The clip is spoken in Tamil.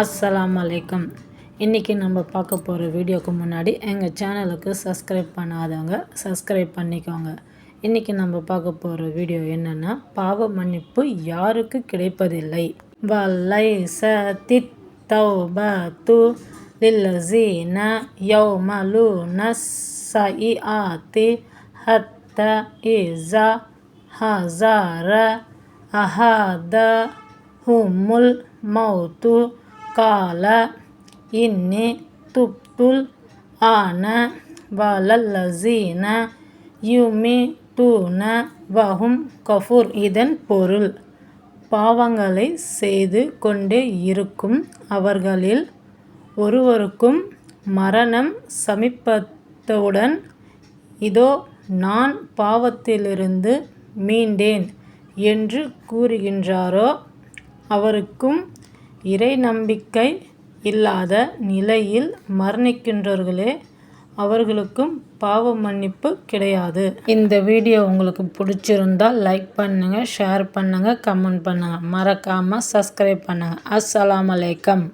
அஸ்லாம் வலைக்கம் இன்றைக்கி நம்ம பார்க்க போகிற வீடியோக்கு முன்னாடி எங்கள் சேனலுக்கு சப்ஸ்கிரைப் பண்ணாதவங்க சப்ஸ்கிரைப் பண்ணிக்கோங்க. இன்றைக்கி நம்ம பார்க்க போகிற வீடியோ என்னென்னா பாவ மன்னிப்பு யாருக்கு கிடைப்பதில்லை? வல்லை சதித் தௌபத்து லில்லசீன யௌமலு நஸ்ஸைஆத்தி ஹத்த இசா ஹசார அஹாத ஹுமுல் மௌத்து கால இன்னி துப்துல் ஆன வலல்லசீன யுமி தூன வஹும் கஃபூர். இதன் பொருள் பாவங்களை செய்து கொண்டே இருக்கும் அவர்களில் ஒருவருக்கும் மரணம் சமீபத்தவுடன் இதோ நான் பாவத்திலிருந்து மீண்டேன் என்று கூறுகின்றாரோ? அவருக்கும் இறை நம்பிக்கை இல்லாத நிலையில் மரணிக்கின்றவர்களே அவர்களுக்கும் பாவ மன்னிப்பு கிடையாது. இந்த வீடியோ உங்களுக்கு பிடிச்சிருந்தால் லைக் பண்ணுங்கள் ஷேர் பண்ணுங்கள் கமெண்ட் பண்ணுங்கள் மறக்காமல் சப்ஸ்கிரைப் பண்ணுங்கள் அஸ்ஸலாமு அலைக்கம்.